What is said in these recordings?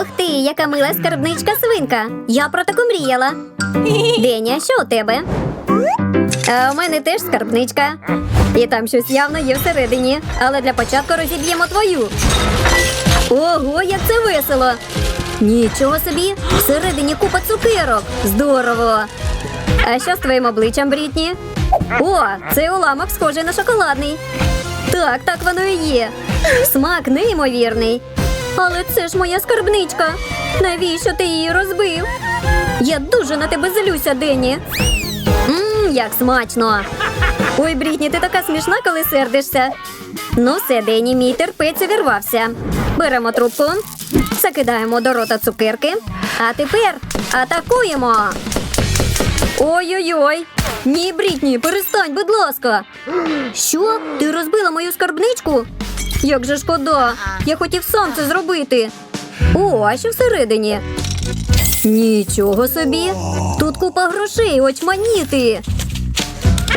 Ух ти, яка мила скарбничка свинка. Я про таку мріяла. Деня, що у тебе? А у мене теж скарбничка. І там щось явно є всередині. Але для початку розіб'ємо твою. Ого, як це весело! Нічого собі! Всередині купа цукерок. Здорово! А що з твоїм обличчям, Брітні? О, цей уламок схожий на шоколадний. Так, так воно і є. Смак неймовірний. Але це ж моя скарбничка. Навіщо ти її розбив? Я дуже на тебе злюся, Дені. Мм, як смачно. Ой, Брітні, ти така смішна, коли сердишся. Ну, все, Дені, мій терпець увірвався. Беремо трубку, закидаємо до рота цукерки. А тепер атакуємо. Ой-ой-ой. Ні, Брітні, перестань, будь ласка. Що? Ти розбила мою скарбничку? Як же шкода. Я хотів сам це зробити. О, а що всередині? Нічого собі. Тут купа грошей, очманіти.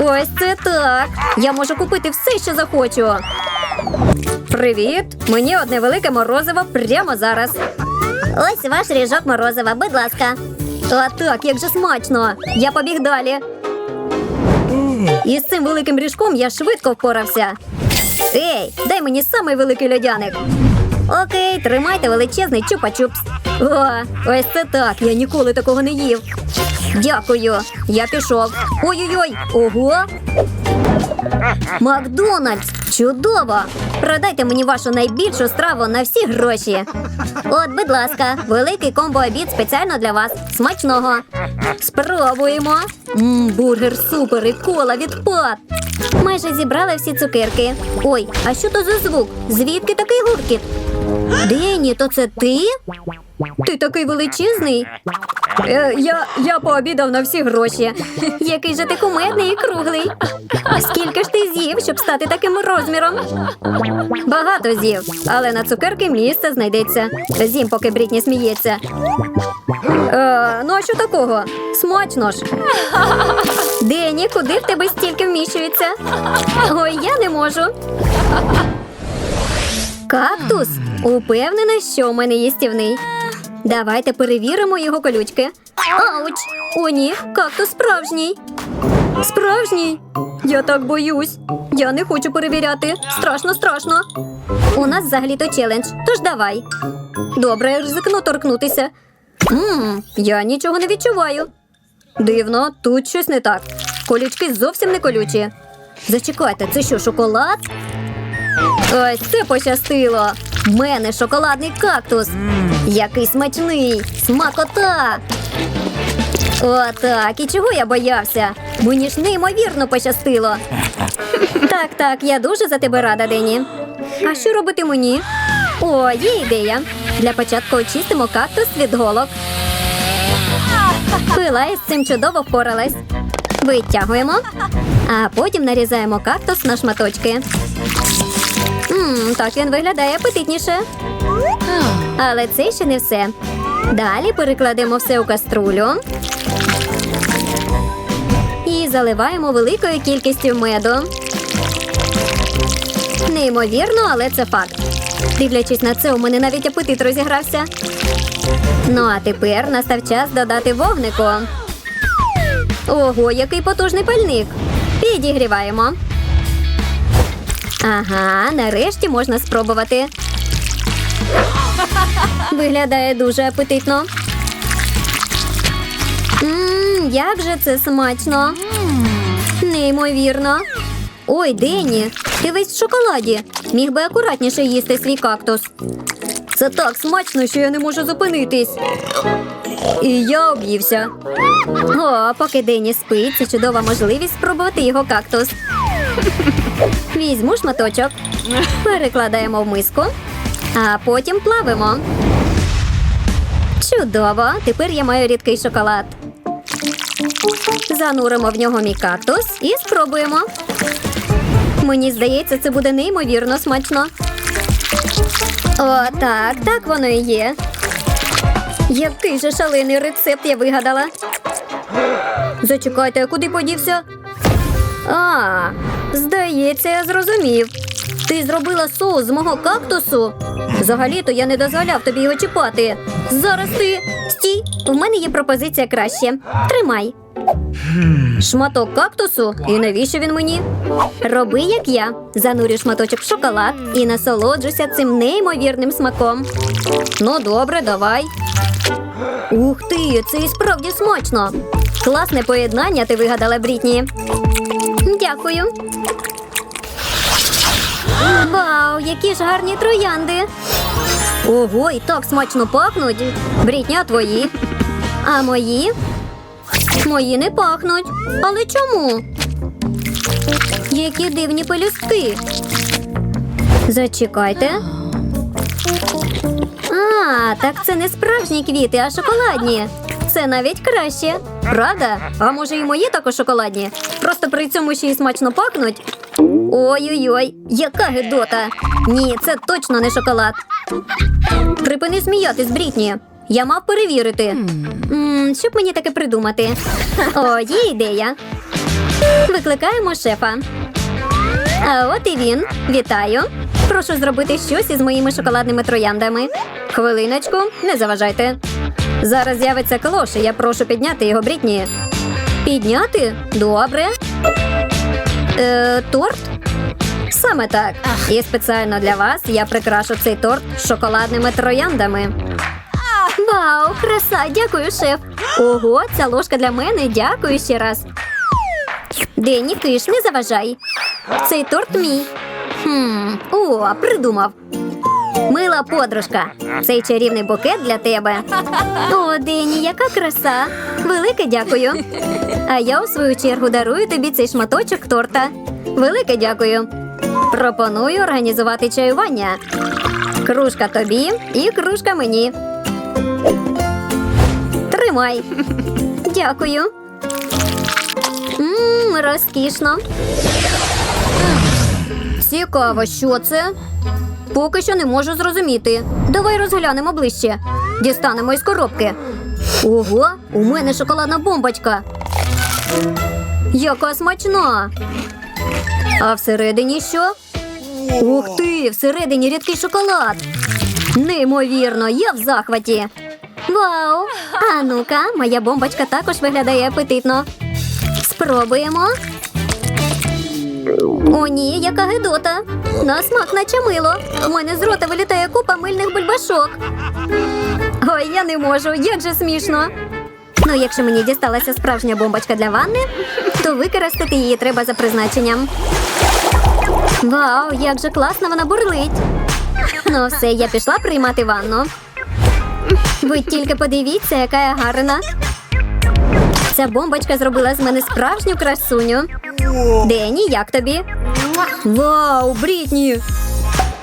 Ось це так. Я можу купити все, що захочу. Привіт! Мені одне велике морозиво прямо зараз. Ось ваш ріжок морозива, будь ласка. А так, як же смачно! Я побіг далі. І з цим великим ріжком я швидко впорався. Ей, дай мені самий великий льодяник. Окей, тримайте величезний чупа-чупс. О, ось це так. Я ніколи такого не їв. Дякую. Я пішов. Ой-ой-ой. Ого. Макдональдс! Чудово! Продайте мені вашу найбільшу страву на всі гроші. От, будь ласка, великий комбо-обід спеціально для вас. Смачного. Спробуємо. Мм, бургер супер і кола відпад. Майже зібрали всі цукерки. Ой, а що то за звук? Звідки такий гуркіт? Дені, то це ти? Ти такий величезний. Е, я, я пообідав на всі гроші. Який же ти кумедний і круглий. Скільки ж ти з'їв, щоб стати таким розміром? Багато з'їв, але на цукерки місце знайдеться. З'їм, поки Брітні сміється. Е, ну а що такого? Смачно ж. Дені, куди в тебе стільки вміщується? Ой, я не можу. Кактус? Упевнена, що у мене їстівний. Давайте перевіримо його колючки. Ауч! О, ні, кактус справжній. Справжній? Я так боюсь. Я не хочу перевіряти. Страшно, страшно. У нас взагалі-то челендж, тож давай. Добре, ризикну торкнутися. Мм, я нічого не відчуваю. Дивно, тут щось не так. Колючки зовсім не колючі. Зачекайте, це що, шоколад? Ось це пощастило. В мене шоколадний кактус. Який смачний! Смакота! Отак, і чого я боявся? Мені ж неймовірно пощастило. Так, так, я дуже за тебе рада, Дені. А що робити мені? О, є ідея. Для початку очистимо кактус від голок. Пила із цим чудово впоралась. Витягуємо, а потім нарізаємо кактус на шматочки. Так він виглядає апетитніше. Але це ще не все. Далі перекладемо все у каструлю і заливаємо великою кількістю меду. Неймовірно, але це факт. Дивлячись на це, у мене навіть апетит розігрався. Ну а тепер настав час додати вогнику. Ого, який потужний пальник. Підігріваємо. Ага, нарешті можна спробувати. Виглядає дуже апетитно. Мм, як же це смачно. Неймовірно. Ой, Денні, ти весь в шоколаді. Міг би акуратніше їсти свій кактус. Це так смачно, що я не можу зупинитись. І я об'ївся. О, поки Денні спить, це чудова можливість спробувати його кактус. Візьму шматочок, перекладаємо в миску, а потім плавимо. Чудово! Тепер я маю рідкий шоколад. Зануримо в нього мій кактус і спробуємо. Мені здається, це буде неймовірно смачно. О, так, так воно і є. Який же шалений рецепт я вигадала. Зачекайте, куди подівся? А, здається, я зрозумів. Ти зробила соус з мого кактусу? Взагалі-то я не дозволяв тобі його чіпати. Зараз ти. Стій, у мене є пропозиція краще. Тримай. Шматок кактусу? І навіщо він мені? Роби, як я. Занурю шматочок в шоколад і насолоджуйся цим неймовірним смаком. Ну, добре, давай. Ух ти, це і справді смачно. Класне поєднання ти вигадала, Брітні. Дякую. Вау, які ж гарні троянди. Ого, і так смачно пахнуть. Брітні, а твої. А мої? Мої не пахнуть. Але чому? Які дивні пелюстки. Зачекайте. А, так це не справжні квіти, а шоколадні. Це навіть краще. Правда? А може і мої також шоколадні? Просто при цьому ще й смачно пахнуть. Ой-ой-ой, яка гидота. Ні, це точно не шоколад. Припини сміятись, Брітні. Я мав перевірити. м щоб мені таке придумати. О, є ідея. Викликаємо шефа. А от і він. Вітаю. Прошу зробити щось із моїми шоколадними трояндами. Хвилиночку, не заважайте. Зараз з'явиться клош, і я прошу підняти його Брітні. Підняти? Добре. Е, торт? Саме так. І спеціально для вас я прикрашу цей торт шоколадними трояндами. Вау, краса! Дякую, шеф. Ого, ця ложка для мене. Дякую ще раз. Денні, киш, не заважай. Цей торт мій. Хм, О, придумав. Мила подружка, цей чарівний букет для тебе. О, Дені, яка краса! Велике дякую. А я у свою чергу дарую тобі цей шматочок торта. Велике дякую. Пропоную організувати чаювання. Кружка тобі і кружка мені. Тримай. Дякую. Мм, розкішно. Цікаво, що це? Поки що не можу зрозуміти. Давай розглянемо ближче. Дістанемо із коробки. Ого, у мене шоколадна бомбочка. Яка смачна. А всередині що? Ух ти! Всередині рідкий шоколад. Неймовірно, я в захваті. Вау! А ну-ка, моя бомбочка також виглядає апетитно. Спробуємо. О, ні, яка гидота. На смак наче мило. У мене з рота вилітає купа мильних бульбашок. Ой, я не можу, як же смішно. Ну, якщо мені дісталася справжня бомбочка для ванни, то використати її треба за призначенням. Вау, як же класно вона бурлить. Ну, все, я пішла приймати ванну. Ви тільки подивіться, яка я гарна. Ця бомбочка зробила з мене справжню красуню. Дені, як тобі? Вау, Брітні!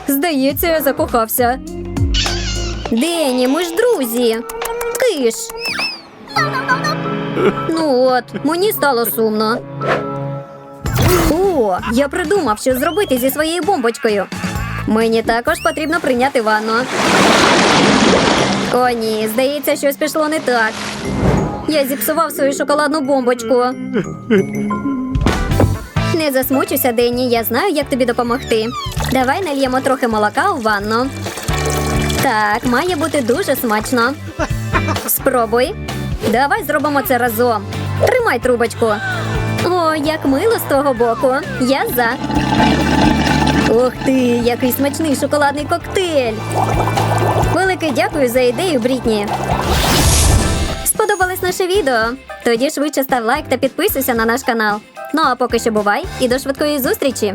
Здається, я закохався. Дені, ми ж друзі. Киш. Ну от, мені стало сумно. О, я придумав, що зробити зі своєю бомбочкою. Мені також потрібно прийняти ванну. О, ні, здається, щось пішло не так. Я зіпсував свою шоколадну бомбочку. Не засмучуйся, Денні, я знаю, як тобі допомогти. Давай нальємо трохи молока у ванну. Так, має бути дуже смачно. Спробуй. Давай зробимо це разом. Тримай трубочку. О, як мило з того боку. Я за. Ух ти, який смачний шоколадний коктейль. Велике дякую за ідею, Брітні. Сподобалось наше відео? Тоді швидше став лайк та підписуйся на наш канал. Ну а поки що бувай і до швидкої зустрічі!